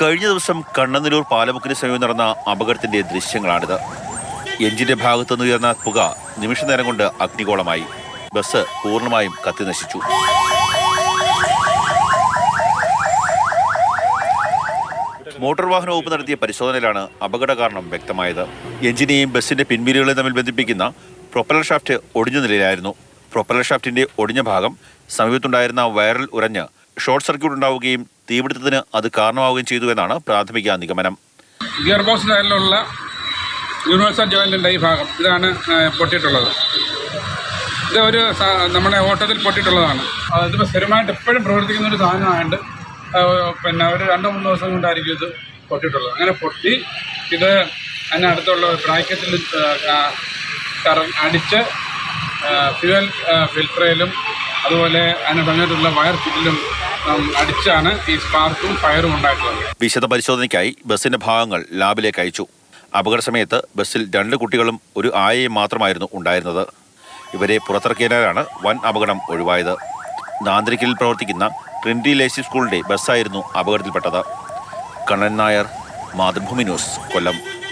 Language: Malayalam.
കഴിഞ്ഞ ദിവസം കണ്ണനല്ലൂർ പാലമുക്കിന് സമീപം നടന്ന അപകടത്തിന്റെ ദൃശ്യങ്ങളാണിത്. എഞ്ചിന്റെ ഭാഗത്തുനിന്ന് ഉയർന്ന പുക നിമിഷ നേരം കൊണ്ട് അഗ്നികോളമായി. ബസ് പൂർണമായും കത്തിനശിച്ചു. മോട്ടോർ വാഹന വകുപ്പ് നടത്തിയ പരിശോധനയിലാണ് അപകട കാരണം വ്യക്തമായത്. എഞ്ചിനെയും ബസിന്റെ പിൻവീലുകളെയും തമ്മിൽ ബന്ധിപ്പിക്കുന്ന പ്രൊപ്പലർ ഷാഫ്റ്റ് ഒടിഞ്ഞ നിലയിലായിരുന്നു. പ്രൊപ്പലർ ഷാഫ്റ്റിന്റെ ഒടിഞ്ഞ ഭാഗം സമീപത്തുണ്ടായിരുന്ന വയറിൽ ഉറഞ്ഞ് ഷോർട്ട് സർക്യൂട്ട് ഉണ്ടാവുകയും തീപിടുത്തത്തിന് അത് കാരണമാവുകയും ചെയ്തു എന്നാണ് പ്രാഥമിക നിഗമനം. ഗിയർ ബോക്സ് ടയറിലുള്ള യൂണിവേഴ്സൽ ജോയിലിന്റെ ഈ ഭാഗം ഇതാണ് പൊട്ടിയിട്ടുള്ളത്. ഇത് ഒരു നമ്മുടെ ഓട്ടത്തിൽ പൊട്ടിയിട്ടുള്ളതാണ്. അതായത് സ്ഥിരമായിട്ട് എപ്പോഴും പ്രവർത്തിക്കുന്ന ഒരു സാധനമായതുകൊണ്ട് പിന്നെ ഒരു രണ്ടോ മൂന്നോ ദിവസം കൊണ്ടായിരിക്കും ഇത് പൊട്ടിയിട്ടുള്ളത്. അങ്ങനെ പൊട്ടി ഇത് അതിനടുത്തുള്ള ബ്രാക്കറ്റിൽ കറ അടിച്ച് ഫ്യുവൽ ഫിൽറ്ററിലും അതുപോലെ അതിന് പറഞ്ഞിട്ടുള്ള വയർ ഫിറ്റിലും അടിച്ചാണ് ഈ സ്പാർക്കും ഫയറും ഉണ്ടായിട്ടുള്ളത് വിശദ പരിശോധനയ്ക്കായി ബസിന്റെ ഭാഗങ്ങൾ ലാബിലേക്ക് അയച്ചു. അപകട സമയത്ത് ബസ്സിൽ രണ്ട് കുട്ടികളും ഒരു ആയയും മാത്രമായിരുന്നു ഉണ്ടായിരുന്നത്. ഇവരെ പുറത്തിറക്കിയതിനാലാണ് വൻ അപകടം ഒഴിവായത്. നാന്തിരിക്കലിൽ പ്രവർത്തിക്കുന്ന ട്രിൻഡി ലേസി സ്കൂളിന്റെ ബസ്സായിരുന്നു അപകടത്തിൽപ്പെട്ടത്. കണ്ണൻ നായർ മാതൃഭൂമി ന്യൂസ് കൊല്ലം.